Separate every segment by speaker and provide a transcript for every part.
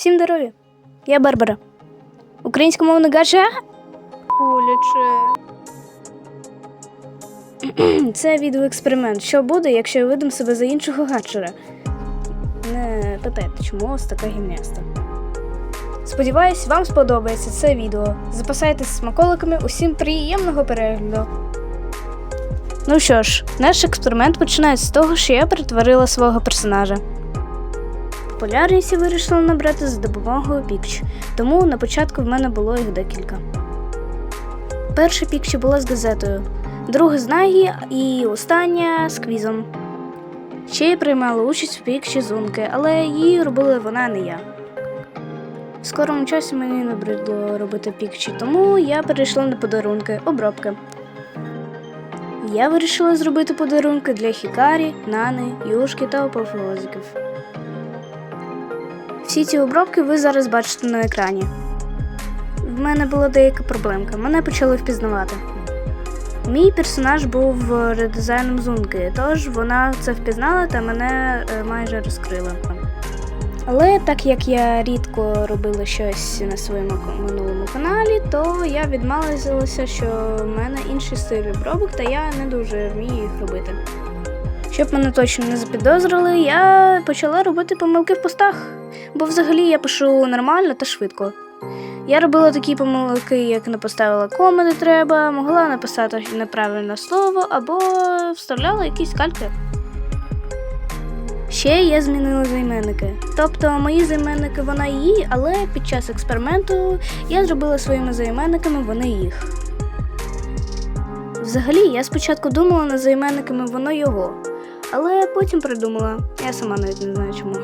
Speaker 1: Всім здоров'я! Я Барбара. Українськомовний гадже.
Speaker 2: Боляче.
Speaker 1: Це відеоексперимент. Що буде, якщо я видам себе за іншого гаджера? Не питайте, чому ось така гімняста. Сподіваюсь, вам сподобається це відео. Запасайтесь смаколиками, усім приємного перегляду. Ну що ж, наш експеримент починається з того, що я перетворила свого персонажа. Популярність я вирішила набрати за допомогою пікч, тому на початку в мене було їх декілька. Перша пікчі була з газетою, друга з Нагі і остання з квізом. Ще я приймала участь у пікчі зунки, але її робила вона, не я. В скорому часі мені набридло робити пікчі, тому я перейшла на подарунки, обробки. Я вирішила зробити подарунки для Хікарі, Нани, Юшки та апофеозиків. Всі ці обробки ви зараз бачите на екрані. В мене була деяка проблемка, мене почали впізнавати. Мій персонаж був редизайном зунки, тож вона це впізнала та мене е, майже розкрила. Але так як я рідко робила щось на своєму минулому каналі, то я відмалилася, що в мене інший стиль обробок, та я не дуже вмію їх робити. Щоб мене точно не запідозрили, я почала робити помилки в постах, бо взагалі я пишу нормально та швидко. Я робила такі помилки, як не поставила коми де треба, могла написати неправильне слово або вставляла якісь кальки. Ще я змінила займенники. Тобто мої займенники вона її, але під час експерименту я зробила своїми займенниками вони їх. Взагалі, я спочатку думала над займенниками воно його, але потім придумала. Я сама навіть не знаю чому.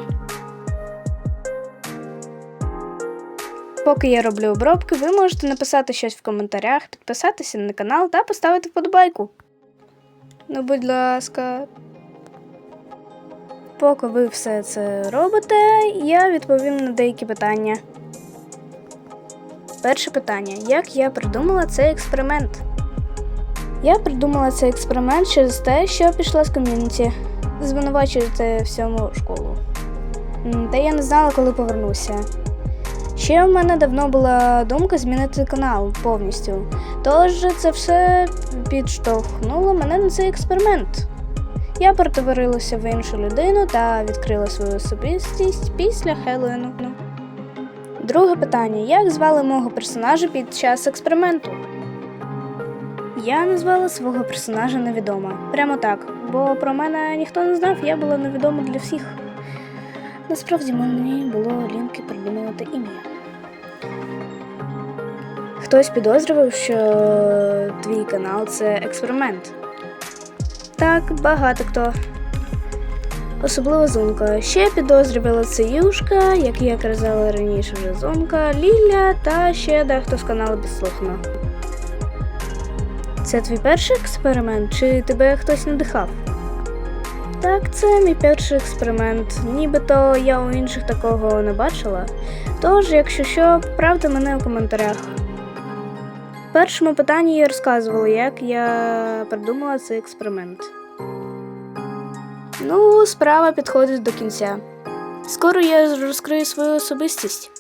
Speaker 1: Поки я роблю обробки, ви можете написати щось в коментарях, підписатися на канал та поставити вподобайку. Ну, будь ласка. Поки ви все це робите, я відповім на деякі питання. Перше питання: як я придумала цей експеримент? Я придумала цей експеримент через те, що пішла з ком'юніті. Звинувачуєте всьому школу. Та я не знала, коли повернуся. Ще в мене давно була думка змінити канал повністю. Тож це все підштовхнуло мене на цей експеримент. Я перетворилася в іншу людину та відкрила свою особистість після Хеллоуіну. Друге питання: як звали мого персонажа під час експерименту? Я назвала свого персонажа невідома. Прямо так, бо про мене ніхто не знав, я була невідома для всіх. Насправді мені було лінки придумувати ім'я. Хтось підозрював, що твій канал це експеримент. Так, багато хто. Особливо Зунка. Ще підозрювала це Юшка, як я казала раніше вже Зунка, Ліля та ще дехто з каналу підслухно. Це твій перший експеримент, чи тебе хтось надихав? Так, це мій перший експеримент. Нібито я у інших такого не бачила. Тож, якщо що, правда мене у коментарях. В першому питанні я розказувала, як я придумала цей експеримент. Ну, справа підходить до кінця. Скоро я розкрию свою особистість.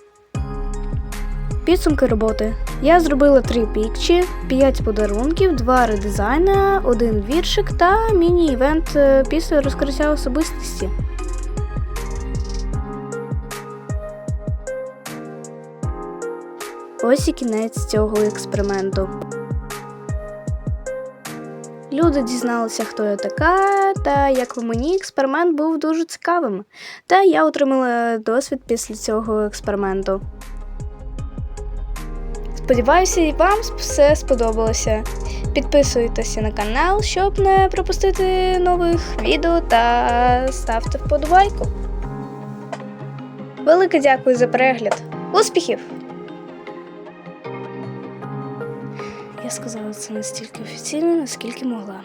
Speaker 1: Підсумки роботи. Я зробила три пікчі, 5 подарунків, два редизайна, один віршик та міні-івент е, після розкриття особистості. Ось і кінець цього експерименту. Люди дізналися, хто я така, та як по мені експеримент був дуже цікавим. Та я отримала досвід після цього експерименту. Сподіваюся, і вам все сподобалося. Підписуйтеся на канал, щоб не пропустити нових відео та ставте вподобайку. Велике дякую за перегляд. Успіхів! Я сказала це настільки офіційно, наскільки могла.